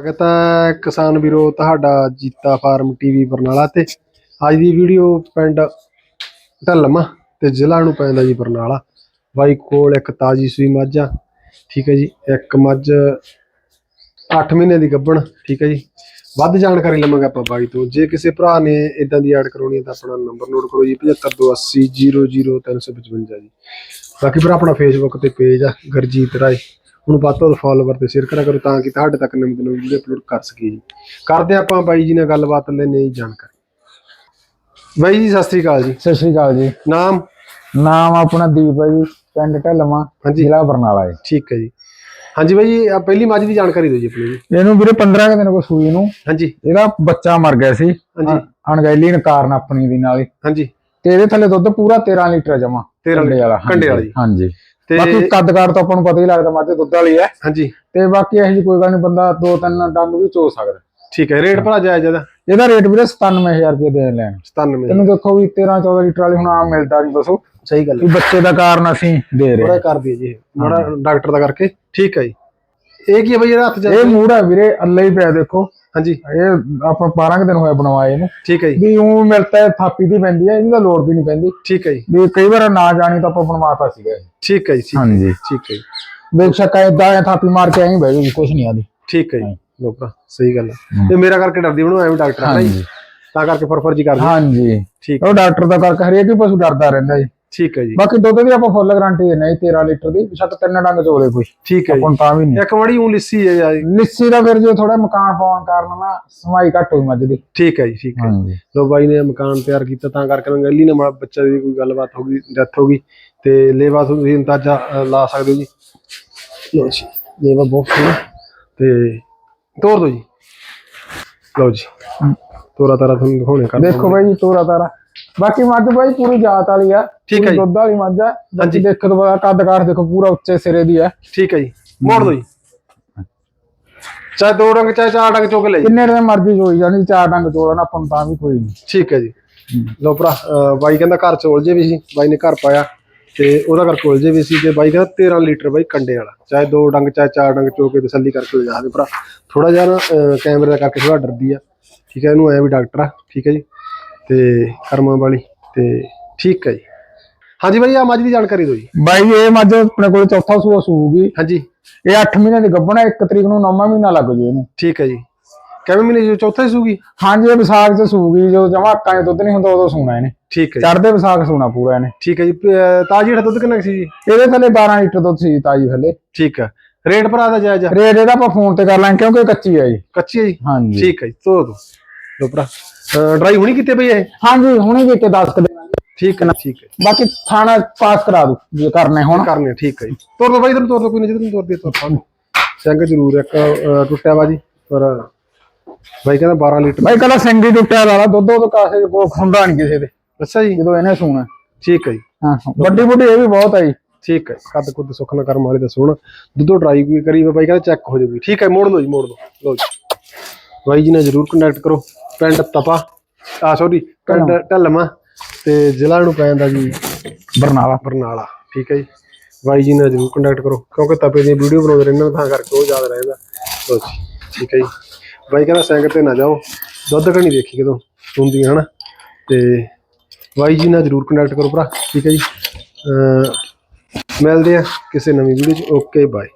ਸਵਾਗਤ ਹੈ ਕਿਸਾਨ ਵੀਰੋ, ਤੁਹਾਡਾ ਜੀਤਾ ਫਾਰਮ ਟੀਵੀ ਬਰਨਾਲਾ ਤੇ। ਅੱਜ ਦੀ ਵੀਡੀਓ ਪਿੰਡ ਢਲਮਾ ਤੇ ਜ਼ਿਲ੍ਹਾ ਨੂੰ ਪੈਂਦਾ ਜੀ ਬਰਨਾਲਾ। ਬਾਈ ਕੋਲ ਇੱਕ ਤਾਜੀ ਸੂਈ ਮੱਝ ਆ, ਠੀਕ ਹੈ ਜੀ, ਇੱਕ ਮੱਝ 8 ਮਹੀਨੇ ਦੀ ਗੱਭਣ, ਠੀਕ ਹੈ ਜੀ। ਵੱਧ ਜਾਣਕਾਰੀ ਲਵਾਂਗੇ ਆਪਾਂ ਬਾਈ ਤੋਂ। ਜੇ ਕਿਸੇ ਭਰਾ ਨੇ ਇਦਾਂ ਦੀ ਐਡ ਕਰਾਉਣੀ ਹੈ ਤਾਂ ਆਪਣਾ ਨੰਬਰ ਨੋਟ ਕਰੋ ਜੀ 7528000355 ਜੀ। ਬਾਕੀ ਫਿਰ ਆਪਣਾ ਫੇਸਬੁੱਕ ਤੇ ਪੇਜ ਆ, ਗਰਜੀਤ ਰਾਏ। ਉਹਨੂੰ ਵੱਧ ਤੋਂ ਵੱਧ ਫਾਲੋਵਰ ਤੇ ਸ਼ੇਅਰ ਕਰਿਆ ਕਰੋ ਤਾਂ ਕਿ ਤੁਹਾਡੇ ਤੱਕ ਨਵੀਂ ਨਵੀਂ ਵੀਡੀਓ ਅਪਲੋਡ ਕਰ ਸਕੀਏ ਜੀ। ਕਰਦੇ ਆਪਾਂ ਬਾਈ ਜੀ ਨਾਲ ਗੱਲਬਾਤ ਲੈਣੇ ਜੀ ਜਾਣਕਾਰੀ। ਬਾਈ ਜੀ ਸਤਿ ਸ੍ਰੀ ਅਕਾਲ ਜੀ। ਸਤਿ ਸ਼੍ਰੀ ਅਕਾਲ ਜੀ। ਨਾਮ? ਨਾਮ ਆਪਣਾ ਦੀਪ ਹੈ ਜੀ ਪਿੰਡ ਢਲਵਾ ਜ਼ਿਲ੍ਹਾ ਬਰਨਾਲਾ ਹੈ ਠੀਕ ਹੈ ਜੀ। ਹਾਂਜੀ ਬਾਈ ਜੀ ਆਹ ਪਹਿਲੀ ਮੱਝ ਦੀ ਜਾਣਕਾਰੀ ਦਿਓ ਜੀ ਆਪਣੀ ਜੀ। ਇਹਨੂੰ ਵੀਰੇ 15 ਕੁ ਦਿਨ ਕੋ ਸੂਈ ਨੂੰ। ਹਾਂਜੀ। ਇਹਦਾ ਬੱਚਾ ਮਰ ਗਿਆ ਸੀ। ਹਾਂਜੀ। ਅਣਗਹਿਲੀ ਕਾਰਨ ਆਪਣੀ ਦੀ ਨਾਲ ਹੀ। ਹਾਂਜੀ। ਤੇ ਇਹਦੇ ਥੱਲੇ ਦੁੱਧ ਪੂਰਾ 13 ਲੀਟਰ ਜਮਾ। 13 ਕੰਡੇ ਵਾਲਾ ਕੰਡੇ ਵਾਲੀ। ਜੀ। ਹਾਂਜੀ। ਤੇ ਬਾਕੀ ਕੱਦ ਕਾਰ ਤਾਂ ਆਪਾਂ ਨੂੰ ਪਤਾ ਹੀ ਲੱਗਦਾ ਮੱਝ ਦੁੱਧ ਵਾਲੀ ਹੈ। ਹਾਂਜੀ। ਤੇ ਬਾਕੀ ਇਹੋ ਜਿਹੀ ਕੋਈ ਗੱਲ ਨਹੀਂ ਬੰਦਾ ਦੋ ਤਿੰਨ ਡੰਗ ਵੀ ਚੋ ਸਕਦਾ। ਠੀਕ ਹੈ ਰੇਟ ਭਰਾ ਜਾਇਜ਼ ਇਹਦਾ? ਇਹਦਾ ਰੇਟ ਵੀਰੇ 97000 ਰੁਪਏ ਦੇ ਲੈਣ। 97 ਇਹਨੂੰ ਦੇਖੋ ਵੀ 13 14 ਲੀਟਰ ਵਾਲੀ ਹੁਣ ਆਮ ਮਿਲਦਾ ਨਹੀਂ ਬਸੋ ਸਹੀ ਗੱਲ ਬੱਚੇ ਦਾ ਕਾਰਨ ਅਸੀਂ ਦੇ ਰਹੇ ਥੋੜਾ ਕਰ ਦਈਏ ਜੀ ਮਾੜਾ ਡਾਕਟਰ ਦਾ ਕਰਕੇ। ਠੀਕ ਹੈ ਜੀ। ਇਹ ਕੀ ਹੈ ਬਈ ਇਹਦਾ ਹੱਥ ਜਾ ਇਹ ਮੂੜ ਹੈ ਵੀਰੇ ਅੱਲੇ ਹੀ ਪਿਆ ਦੇਖੋ। ਹਾਂਜੀ। ਇਹ ਆਪਾਂ 12 ਕੁ ਦਿਨ ਹੋਇਆ ਬਣਵਾਏ ਇਹਨੂੰ। ਠੀਕ ਹੈ ਜੀ। ਵੀ ਉਹ ਮਿਲਤਾ ਹੈ ਥਾਪੀ ਦੀ ਪੈਂਦੀ ਹੈ ਇਹਦੀ ਤਾਂ ਲੋੜ ਵੀ ਨਹੀਂ ਪੈਂਦੀ। ਠੀਕ ਹੈ ਜੀ। ਵੀ ਕਈ ਵਾਰ ਨਾ ਜਾਣੀ ਤਾਂ ਆਪਾਂ ਬਣਵਾਤਾ ਸੀਗਾ ਇਹ। ਠੀਕ ਹੈ ਜੀ ਠੀਕ ਹੈ। ਹਾਂਜੀ। ਠੀਕ ਹੈ ਜੀ। ਬੇਸ਼ੱਕ ਇਦਾਂ ਐ ਥਾਪੀ ਮਾਰ ਕੇ ਐਂ ਬਹਿ ਜੂਗੀ ਕੁਝ ਨਹੀਂ ਆਦੀ। ਠੀਕ ਹੈ ਜੀ। ਲੋ ਭਰਾ ਸਹੀ ਗੱਲ ਹੈ। ਇਹ ਮੇਰਾ ਕਰਕੇ ਡਰਦੀ ਬਣੋ ਐਵੇਂ ਡਾਕਟਰ ਆ ਨਾ ਜੀ ਹਾਂਜੀ। ਤਾਂ ਕਰਕੇ ਫਰਫਰ ਜੀ ਕਰਦੀ। ਹਾਂਜੀ। ਠੀਕ ਉਹ ਡਾਕਟਰ ਦਾ ਕਰਕੇ ਹਰੇਕ ਹੀ ਪਸ਼ੂ ਡਰਦਾ ਰਹਿੰਦਾ ਜੀ। ਠੀਕ ਹੈ ਜੀ। ਬਾਕੀ ਦੁੱਧ ਦੀ ਆਪਾਂ ਫੁੱਲ ਗਾਰੰਟੀ ਦਿੰਦੇ ਜੀ 13 ਲੀਟਰ ਦੀ ਬੇਸ਼ੱਕ ਤਿੰਨ ਡੰਗ ਚੋਲੇ ਕੋਈ। ਠੀਕ ਹੈ ਆਪਾਂ ਨੂੰ ਤਾਂ ਵੀ ਨਹੀਂ। ਜੀ ਇੱਕ ਮੜੀ ਉਹ ਲਿੱਸੀ ਹੈ ਯਾਰ। ਲਿੱਸੀ ਦਾ ਫਿਰ ਜੋ ਥੋੜਾ ਮਕਾਨ ਪਾਉਣ ਕਾਰਨ ਨਾ ਸਮਾਈ ਘੱਟ ਹੋਈ ਮੱਝ ਦੀ। ਠੀਕ ਹੈ ਜੀ ਠੀਕ ਹੈ। ਹਾਂਜੀ। ਲੋ ਬਾਈ ਨੇ ਮਕਾਨ ਤਿਆਰ ਕੀਤਾ ਤਾਂ ਕਰਕੇ ਨੰਗਲੀ ਨੇ ਮਾੜਾ ਬੱਚਾ ਦੀ ਕੋਈ ਗੱਲਬਾਤ ਹੋ ਗਈ ਡੈਥ ਹੋ ਗਈ ਤੇ ਲੇਵਾ ਤੁਸੀਂ ਅੰਦਾਜ਼ਾ ਅ, ਲਾ ਸਕਦੇ ਹੋ ਜੀ। ਲੋ ਜੀ ਲੇਵਾ ਬਹੁਤ ਸੋਹਣਾ। ਤੇ ਤੋੜ ਦੋ ਜੀ। ਲੋ ਜੀ। ਤੋਰਾ ਤਾਰਾ ਤੁਹਾਨੂੰ ਦਿਖਾਉਣੇ ਕਰ ਦੇਖੋ ਬਾਈ ਜੀ ਤੋਰਾ ਤਾਰਾ। ਬਾਕੀ ਮੱਝ ਬਾਈ ਪੂਰੀ ਜਾਤ ਵਾਲੀ ਆ ਠੀਕ ਹੈ ਜੀ। ਦੁੱਧ ਵਾਲੀ ਮੱਝ ਆ। ਹਾਂਜੀ। ਦੇਖੋ ਬਾਅਦ ਕੱਦ ਕਾਠ ਦੇਖੋ ਪੂਰਾ ਉੱਚੇ ਸਿਰੇ ਦੀ ਆ। ਠੀਕ ਹੈ ਜੀ। ਮੋੜ ਦੋ ਜੀ। ਚਾਹੇ ਦੋ ਡੰਗ ਚਾਹੇ ਚਾਰ ਡੰਗ ਚੁੱਕ ਲੈ ਜੀ। ਕਿੰਨੇ ਦੇ ਮਰਜ਼ੀ ਚੋਈ ਜਾਣੀ ਚਾਰ ਡੰਗ ਚੋਲਣ ਆਪਾਂ ਨੂੰ ਤਾਂ ਵੀ ਕੋਈ ਨਹੀਂ। ਠੀਕ ਹੈ ਜੀ। ਲੋ ਭਰਾ ਬਾਈ ਕਹਿੰਦਾ ਘਰ ਚ ਉਲਝੇ ਵੀ ਸੀ ਬਾਈ ਨੇ ਘਰ ਪਾਇਆ ਤੇ ਉਹਦਾ ਕਰਕੇ ਉਲਝੇ ਵੀ ਸੀ ਤੇ ਬਾਈ ਕਹਿੰਦਾ 13 ਲੀਟਰ ਬਾਈ ਕੰਡੇ ਵਾਲਾ। ਚਾਹੇ ਦੋ ਡੰਗ ਚਾਹੇ ਚਾਰ ਡੰਗ ਚੋ ਕੇ ਤਸੱਲੀ ਕਰਕੇ ਲੈ ਜਾ ਦੇ ਭਰਾ। ਥੋੜਾ ਜਿਹਾ ਕੈਮਰੇ ਦਾ ਕਰਕੇ ਥੋੜਾ ਡਰਦੀ ਆ। ਠੀਕ ਹੈ ਇਹਨੂੰ ਐ ਵੀ ਡਾਕਟਰ ਆ। ਠੀਕ ਹੈ ਜੀ। ਤੇ ਕਰਮਾਂ ਵਾਲੀ ਤੇ ਠੀਕ ਹੈ ਜੀ। ਹਾਂਜੀ ਬਾਈ ਆ ਮੱਝ ਦੀ ਜਾਣਕਾਰੀ ਦਿਓ ਜੀ। ਬਾਈ ਇਹ ਮੱਝ ਆਪਣੇ ਕੋਲ ਚੌਥਾ ਸੂਆ ਸੂਗੀ। ਹਾਂਜੀ। ਇਹ 8 ਮਹੀਨੇ ਦੀ ਗੱਭਣ ਹੈ 1 ਤਰੀਕ ਨੂੰ 9ਵਾਂ ਮਹੀਨਾ ਲੱਗ ਜੂ ਇਹਨੂੰ। ਠੀਕ ਹੈ ਜੀ। ਕਿਵੇਂ ਮਹੀਨੇ ਜੀ ਚੌਥਾ ਹੀ ਸੂਗੀ? ਹਾਂਜੀ ਇਹ ਵਿਸਾਖ ਚ ਸੂਗੀ ਜਦੋਂ ਜਮਾ ਅੱਕਾਂ ਚ ਦੁੱਧ ਨਹੀਂ ਹੁੰਦਾ ਉਦੋਂ ਸੂਣਾ ਇਹਨੇ। ਠੀਕ ਹੈ ਜੀ। ਚੜਦੇ ਵਿਸਾਖ ਸੂਣਾ ਪੂਰਾ ਇਹਨੇ। ਠੀਕ ਹੈ ਜੀ। ਤਾਜੀ ਹੇਠ ਦੁੱਧ ਕਿੰਨਾ ਸੀ ਜੀ? ਇਹਦੇ ਥੱਲੇ 12 ਲੀਟਰ ਦੁੱਧ ਸੀ ਤਾਜੀ ਥੱਲੇ। ਠੀਕ ਹੈ। ਰੇਟ ਭਰਾ ਦਾ ਜਾਇਜ਼? ਰੇਟ ਇਹਦਾ ਆਪਾਂ ਫੋਨ ਤੇ ਕਰ ਲਾਂਗੇ ਕਿਉਂਕਿ ਕੱਚੀ ਹੈ ਜੀ। ਕੱਚੀ ਹੈ ਜੀ? ਹਾਂਜੀ। ਠੀਕ ਹੈ ਜੀ ਤੋ ਦੋ। ਲੋ ਭਰਾ। ਡਰਾਈ ਹੁਣੀ ਕਿਤੇ ਬਈ ਇਹ? ਹਾਂਜੀ ਹੁਣੇ ਵੀ ਕੇ 10 ਕ ਠੀਕ ਹੈ ਨਾ ਠੀਕ ਹੈ। ਬਾਕੀ ਥਾਣਾ ਪਾਸ ਕਰਾ ਦੂ ਜੇ ਕਰਨੇ ਹੁਣ। ਕਰਨੇ ਆ, ਠੀਕ ਹੈ ਜੀ। ਤੋਰ ਦੋ ਬਾਈ ਤੈਨੂੰ ਤੋਰ ਦੋ ਕੋਈ ਨਹੀਂ ਜਦੋਂ ਤੋਰ ਦੇ ਤੋਰ ਪਾ ਸਿੰਘ ਜ਼ਰੂਰ ਇੱਕ ਟੁੱਟਿਆ ਵਾ ਜੀ ਪਰ ਬਾਈ ਕਹਿੰਦਾ 12 ਲੀਟਰ। ਬਾਈ ਕਲਾ ਸਿੰਗੀ ਟੁੱਟਿਆ ਵਾਲਾ ਦੁੱਧ ਉਹ ਕਾਸੇ ਕੋ ਖੁੰਦਾ ਨਹੀਂ ਕਿਸੇ ਦੇ। ਅੱਛਾ ਜੀ। ਜਦੋਂ ਇਹਨੇ ਸੂਣਾ। ਠੀਕ ਹੈ ਜੀ। ਹਾਂ ਵੱਡੀ ਬੁੱਢੀ ਇਹ ਵੀ ਬਹੁਤ ਹੈ ਜੀ। ਠੀਕ ਹੈ ਕੱਦ ਕੁੱਦ ਸੁੱਖ ਨਾ ਕਰਮ ਵਾਲੇ ਦਾ ਸੋਹਣਾ ਦੁੱਧੋ ਡਰਾਈ ਕੋਈ ਕਰੀ ਬਾਈ ਕਹਿੰਦਾ ਚੈੱਕ ਹੋ ਜਾਊਗੀ। ਠੀਕ ਹੈ ਮੋੜ ਲਓ ਜੀ ਮੋੜ ਲਓ। ਲਓ ਜੀ। ਬਾਈ ਜੀ ਨਾਲ ਜਰੂਰ ਕੰਟੈਕਟ ਕਰੋ। ਪਿੰਡ ਤਪਾ ਆ ਸੌਰੀ ਪਿੰਡ ਢਲਮਾ। ਤੇ ਜ਼ਿਲ੍ਹਾ ਨੂੰ ਪੈਂਦਾ ਜੀ ਬਰਨਾਲਾ। ਬਰਨਾਲਾ ਠੀਕ ਹੈ ਜੀ। ਬਾਈ ਜੀ ਨਾਲ ਜਰੂਰ ਕੰਟੈਕਟ ਕਰੋ ਕਿਉਂਕਿ ਤਪੇ ਦੀ ਵੀਡੀਓ ਬਣਾਉਂਦੇ ਰਹਿੰਦੇ ਨੇ ਤਾਂ ਕਰਕੇ ਉਹ ਯਾਦ ਰਹਿੰਦਾ। ਜੀ ਠੀਕ ਹੈ ਜੀ। ਬਾਈ ਕਹਿੰਦਾ ਸਾਈਕਲ ਤੇ ਨਾ ਜਾਓ ਦੁੱਧ ਕਣੀ ਦੇਖੀ ਕਦੋਂ ਹੁੰਦੀਆਂ ਹਨਾ? ਤੇ ਬਾਈ ਜੀ ਨਾਲ ਜਰੂਰ ਕੰਟੈਕਟ ਕਰੋ ਭਰਾ ਠੀਕ ਹੈ ਜੀ। ਮਿਲਦੇ ਆ ਕਿਸੇ ਨਵੀਂ ਵੀਡੀਓ 'ਚ। Okay bye